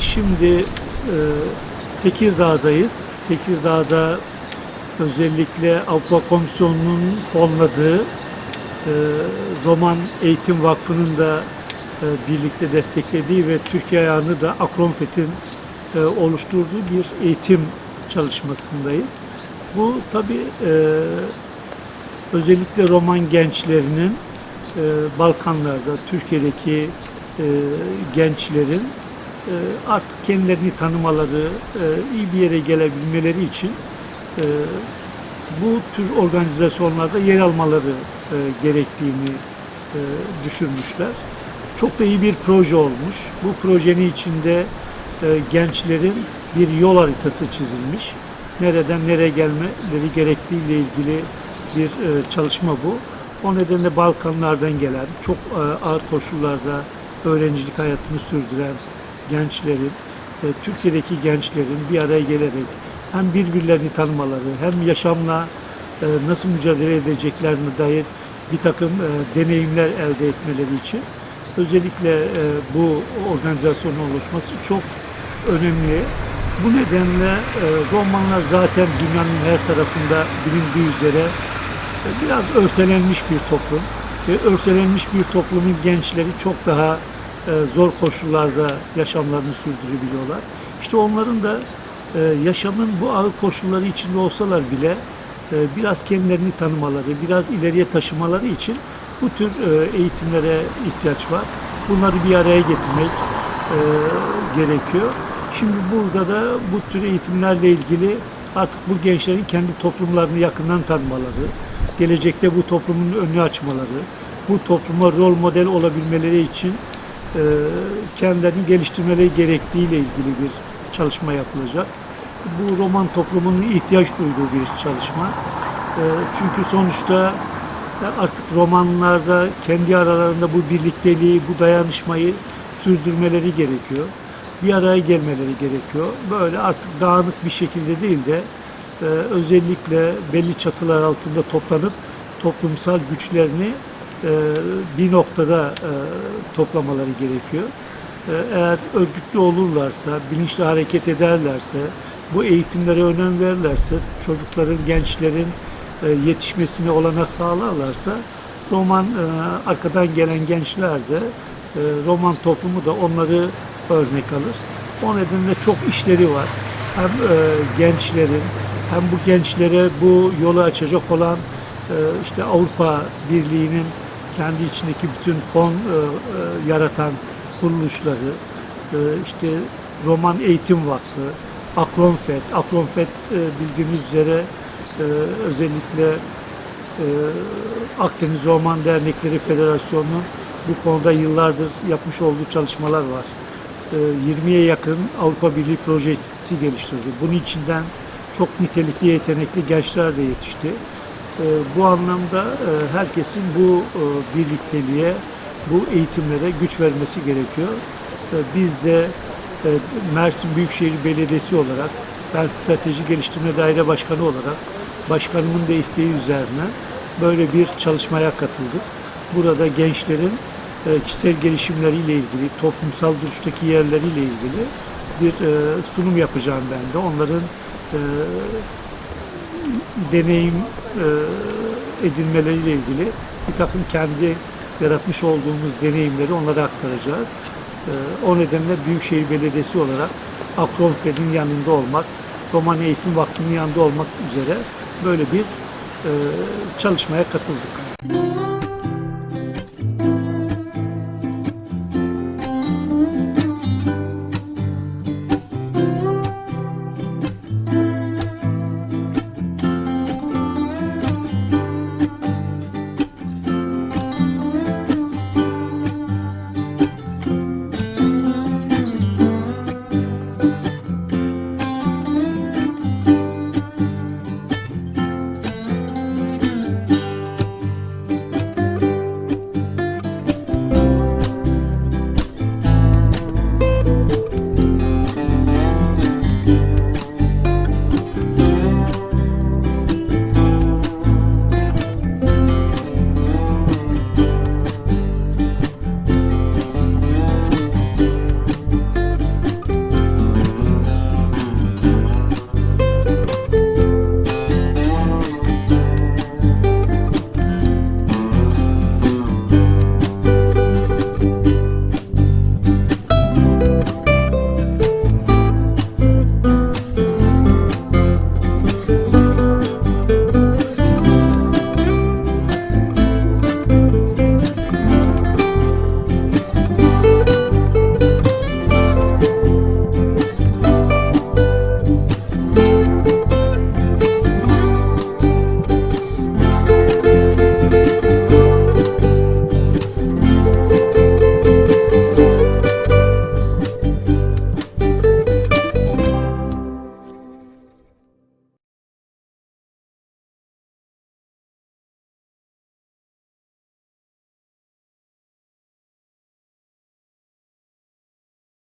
Şimdi e, Tekirdağ'dayız. Tekirdağ'da özellikle Avrupa Komisyonu'nun fonladığı e, Roman Eğitim Vakfı'nın da e, birlikte desteklediği ve Türkiye ayağını da Akronfet'in e, oluşturduğu bir eğitim çalışmasındayız. Bu tabi özellikle Roman gençlerinin e, Balkanlarda, Türkiye'deki e, gençlerin e, artık kendilerini tanımaları, e, iyi bir yere gelebilmeleri için e, bu tür organizasyonlarda yer almaları e, gerektiğini e, düşünmüşler. Çok da iyi bir proje olmuş. Bu projenin içinde e, gençlerin bir yol haritası çizilmiş. Nereden nereye gelmeleri gerektiğiyle ilgili bir e, çalışma bu. O nedenle Balkanlardan gelen, çok e, ağır koşullarda öğrencilik hayatını sürdüren gençlerin, e, Türkiye'deki gençlerin bir araya gelerek hem birbirlerini tanımaları, hem yaşamla e, nasıl mücadele edeceklerine dair bir takım e, deneyimler elde etmeleri için özellikle e, bu organizasyonun oluşması çok önemli. Bu nedenle e, Romanlar zaten dünyanın her tarafında bilindiği üzere e, biraz örselenmiş bir toplum. Ve örselenmiş bir toplumun gençleri çok daha e, zor koşullarda yaşamlarını sürdürebiliyorlar. İşte onların da e, yaşamın bu ağır koşulları içinde olsalar bile e, biraz kendilerini tanımaları, biraz ileriye taşımaları için bu tür e, eğitimlere ihtiyaç var. Bunları bir araya getirmek e, gerekiyor. Şimdi burada da bu tür eğitimlerle ilgili artık bu gençlerin kendi toplumlarını yakından tanımaları, gelecekte bu toplumun önünü açmaları, bu topluma rol model olabilmeleri için e, kendilerini geliştirmeleri gerektiğiyle ilgili bir çalışma yapılacak. Bu roman toplumunun ihtiyaç duyduğu bir çalışma. E, çünkü sonuçta e, artık romanlarda kendi aralarında bu birlikteliği, bu dayanışmayı sürdürmeleri gerekiyor. Bir araya gelmeleri gerekiyor. Böyle artık dağınık bir şekilde değil de e, özellikle belli çatılar altında toplanıp toplumsal güçlerini e, bir noktada e, toplamaları gerekiyor. E, eğer örgütlü olurlarsa, bilinçli hareket ederlerse, bu eğitimlere önem verirlerse, çocukların, gençlerin e, yetişmesine olanak sağlarlarsa, roman e, arkadan gelen gençler de, roman toplumu da onları örnek alır. O nedenle çok işleri var. Hem gençlerin, hem bu gençlere bu yolu açacak olan işte Avrupa Birliği'nin kendi içindeki bütün fon e, e, yaratan kuruluşları, e, işte Roman Eğitim Vakfı, Akronfet, Akronfet e, bildiğiniz üzere e, özellikle e, Akdeniz Roman Dernekleri Federasyonu'nun bu konuda yıllardır yapmış olduğu çalışmalar var. E, 20'ye yakın Avrupa Birliği projesi geliştirdi. Bunun içinden çok nitelikli, yetenekli gençler de yetişti. E, bu anlamda e, herkesin bu e, birlikteliğe, bu eğitimlere güç vermesi gerekiyor. E, biz de Mersin Büyükşehir Belediyesi olarak, ben Strateji Geliştirme Daire Başkanı olarak, başkanımın da isteği üzerine böyle bir çalışmaya katıldık. Burada gençlerin kişisel gelişimleriyle ilgili, toplumsal duruştaki yerleriyle ilgili bir sunum yapacağım ben de. Onların deneyim e, edinmeleriyle ilgili bir takım kendi yaratmış olduğumuz deneyimleri onlara aktaracağız. E, o nedenle Büyükşehir Belediyesi olarak Akronfed'in yanında olmak, Roman Eğitim Vakfı'nın yanında olmak üzere böyle bir e, çalışmaya katıldık.